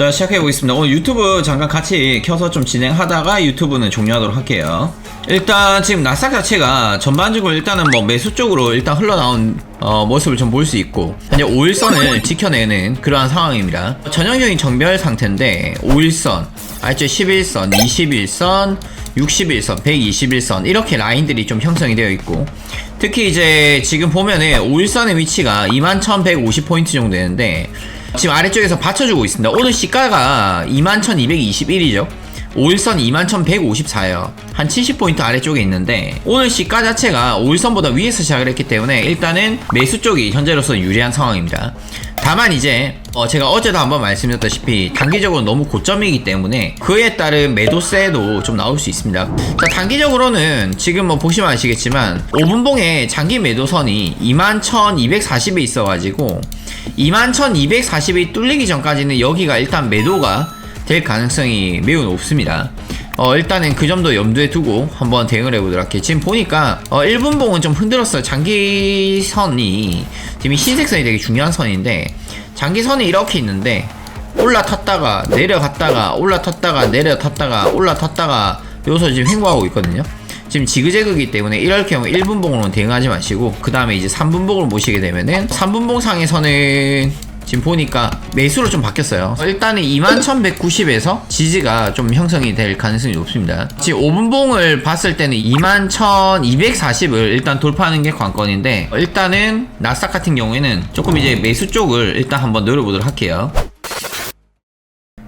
자 시작해 보겠습니다. 오늘 유튜브 잠깐 같이 켜서 좀 진행하다가 유튜브는 종료하도록 할게요. 일단 지금 나스닥 자체가 전반적으로 일단은 뭐 매수 쪽으로 일단 흘러나온 어, 모습을 좀 볼 수 있고 현재 5일선을 지켜내는 그러한 상황입니다. 전형적인 정별 상태인데 5일선, 알죠? 11선, 21선, 61선, 121선 이렇게 라인들이 좀 형성이 되어 있고 특히 이제 지금 보면은 5일선의 위치가 21,150포인트 정도 되는데 지금 아래쪽에서 받쳐주고 있습니다. 오늘 시가가 21,221이죠. 5일선 21,154예요. 한 70포인트 아래쪽에 있는데 오늘 시가 자체가 5일선보다 위에서 시작을 했기 때문에 일단은 매수 쪽이 현재로서 유리한 상황입니다. 다만 이제 어 제가 어제도 한번 말씀드렸다시피 단기적으로 너무 고점이기 때문에 그에 따른 매도세도 좀 나올 수 있습니다. 자 단기적으로는 지금 뭐 보시면 아시겠지만 5분봉에 장기 매도선이 21,240에 있어가지고 21,240이 뚫리기 전까지는 여기가 일단 매도가 될 가능성이 매우 높습니다. 어, 일단은 그 점도 염두에 두고 한번 대응을 해보도록 할게요. 지금 보니까, 어, 1분봉은 좀 흔들었어요. 장기선이, 지금 이 흰색 선이 되게 중요한 선인데, 장기선이 이렇게 있는데, 올라탔다가, 내려갔다가, 올라탔다가, 내려탔다가, 올라탔다가, 여기서 지금 횡보하고 있거든요. 지금 지그재그이기 때문에 이럴 경우 1분봉으로는 대응하지 마시고, 그 다음에 이제 3분봉을 모시게 되면은, 3분봉 상에서는 지금 보니까 매수로 좀 바뀌었어요. 어, 일단은 21,190에서 지지가 좀 형성이 될 가능성이 높습니다. 지금 5분봉을 봤을 때는 21,240을 일단 돌파하는 게 관건인데 어, 일단은 나스닥 같은 경우에는 조금 이제 매수 쪽을 일단 한번 노려보도록 할게요.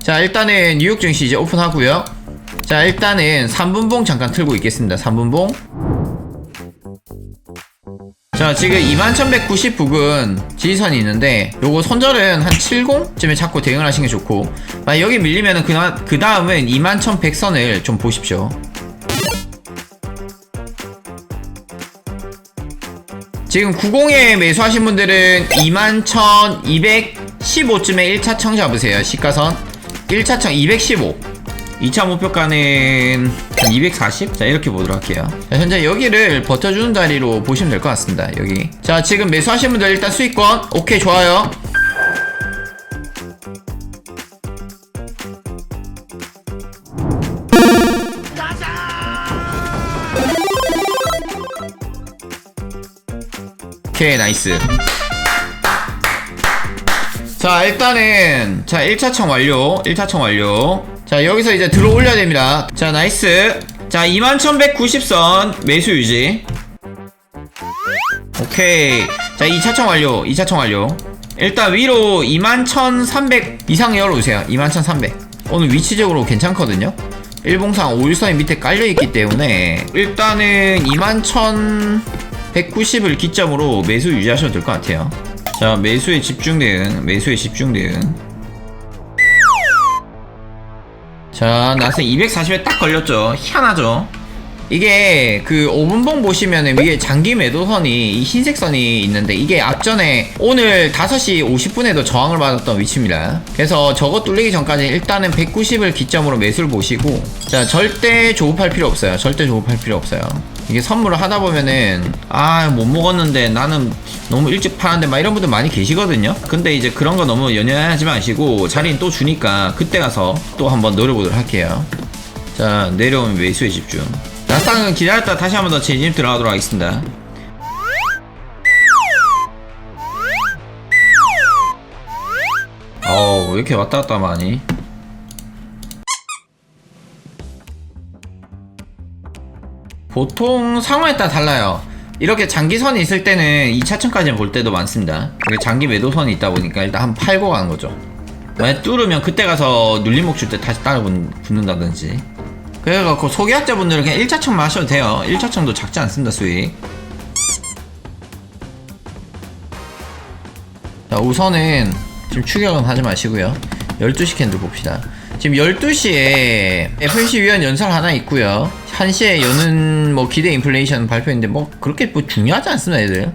자 일단은 뉴욕 증시 이제 오픈하고요. 자 일단은 3분봉 잠깐 틀고 있겠습니다. 3분봉. 자 지금 21,190 부근 지지선이 있는데 요거 손절은 한 70쯤에 잡고 대응을 하시는 게 좋고 만약 여기 밀리면은 그나, 그 다음은 21,100선을 좀 보십시오 지금 90에 매수하신 분들은 21,215쯤에 1차청 잡으세요 시가선 1차청 215 2차 목표가는 한 240? 자 이렇게 보도록 할게요. 자, 현재 여기를 버텨주는 자리로 보시면 될 것 같습니다 여기. 자 지금 매수하신 분들 일단 수익권. 오케이 좋아요. 오케이 나이스 자 일단은 자 1차청 완료 1차청 완료. 자 여기서 이제 들어 올려야 됩니다. 자 나이스. 자 21,190선 매수 유지. 오케이. 자 2차청 완료 2차청 완료. 일단 위로 21,300 이상 열어오세요. 21,300 오늘 위치적으로 괜찮거든요. 일봉상 5일선이 밑에 깔려있기 때문에. 일단은 21,190을 기점으로 매수 유지하셔도 될 것 같아요 자 매수에 집중 대응 매수에 집중 대응 자 나스 240에 딱 걸렸죠. 희한하죠? 이게 그 5분봉 보시면은 위에 장기 매도선이 이 흰색 선이 있는데 이게 앞전에 오늘 5시 50분에도 저항을 받았던 위치입니다. 그래서 저거 뚫리기 전까지 일단은 190을 기점으로 매수를 보시고 자 절대 조급할 필요 없어요. 절대 조급할 필요 없어요 이게 선물을 하다 보면은 아 못 먹었는데 나는 너무 일찍 파는데 막 이런 분들 많이 계시거든요. 근데 이제 그런 거 너무 연연하지 마시고 자리는 또 주니까 그때 가서 또 한번 노려보도록 할게요. 자 내려오면 매수에 집중. 나스닥은 기다렸다 다시 한번 더 재진입 들어가도록 하겠습니다. 어우 왜 이렇게 왔다 갔다 많이 보통 상황에 따라 달라요. 이렇게 장기선이 있을 때는 2차천까지는 볼 때도 많습니다. 장기 매도선이 있다 보니까 일단 한번 팔고 가는 거죠. 만약 뚫으면 그때 가서 눌림목 줄 때 다시 붙- 붙는다든지. 그래갖고 소계약자분들은 그냥 1차천만 하셔도 돼요. 1차천도 작지 않습니다, 수익. 자, 우선은 지금 추격은 하지 마시고요. 12시 캔들 봅시다. 지금 12시에 FMC 위원 연설 하나 있고요. 1시에 여는 뭐 기대 인플레이션 발표인데 뭐 그렇게 뭐 중요하지 않습니다, 애들.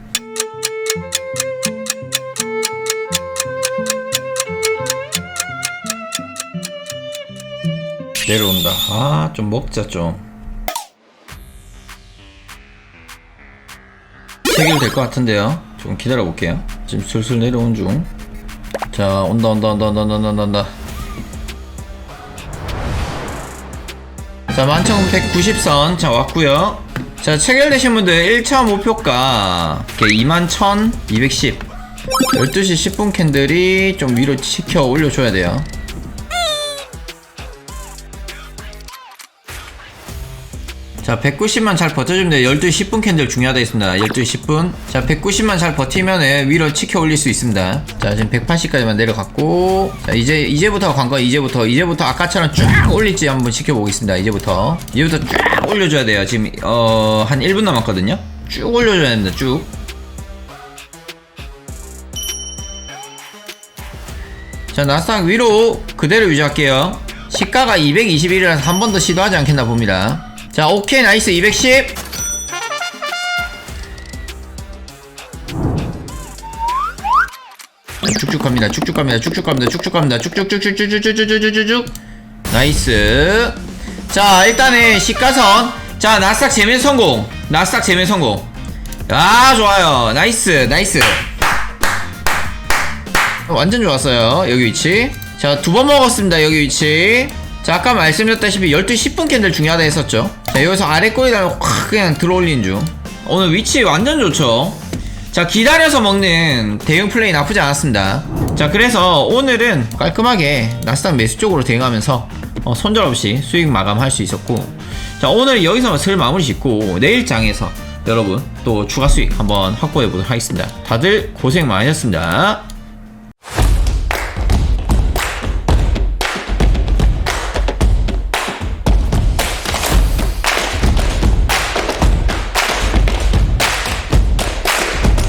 내려온다. 아, 좀 먹자 좀. 해결될 것 같은데요. 좀 기다려 볼게요. 지금 슬슬 내려온 중. 자, 온다, 온다, 온다, 온다, 온다, 온다, 온다. 자 11,190선 자 왔고요. 자 체결되신 분들 1차 목표가 21,210 12시 10분 캔들이 좀 위로 시켜 올려줘야 돼요 자 190만 잘 버텨주면 돼요. 12시 10분 캔들 중요하다 했습니다. 12시 10분. 자 190만 잘 버티면 위로 치켜 올릴 수 있습니다. 자 지금 180까지만 내려갔고. 자 이제 이제부터 관건 이제부터. 이제부터 아까처럼 쫙 올릴지 한번 지켜보겠습니다. 이제부터. 이제부터 쫙 올려줘야 돼요. 지금 어한 1분 남았거든요. 쭉 올려줘야 됩니다. 쭉. 자, 나스닥 위로 그대로 유지할게요. 시가가 221이라서 한 번 더 시도하지 않겠나 봅니다. 자, 오케이, 나이스, 210. 쭉쭉 갑니다. 쭉쭉 갑니다. 쭉쭉 갑니다. 쭉쭉 갑니다. 쭉쭉쭉쭉쭉쭉쭉쭉쭉쭉쭉. 나이스. 자, 일단은 시가선. 자, 나스닥 재면 성공. 나스닥 재면 성공. 아, 좋아요. 나이스, 나이스. 완전 좋았어요 여기 위치 자 두 번 먹었습니다 여기 위치 자 아까 말씀드렸다시피 12시 10분 캔들 중요하다 했었죠. 자 여기서 아래 꼬리다 확 그냥 들어올린 중. 오늘 위치 완전 좋죠? 자 기다려서 먹는 대응 플레이 나쁘지 않았습니다. 자 그래서 오늘은 깔끔하게 나스닥 매수 쪽으로 대응하면서 어, 손절 없이 수익 마감할 수 있었고. 자 오늘 여기서 슬 마무리 짓고 내일 장에서 여러분 또 추가 수익 한번 확보해 보도록 하겠습니다. 다들 고생 많으셨습니다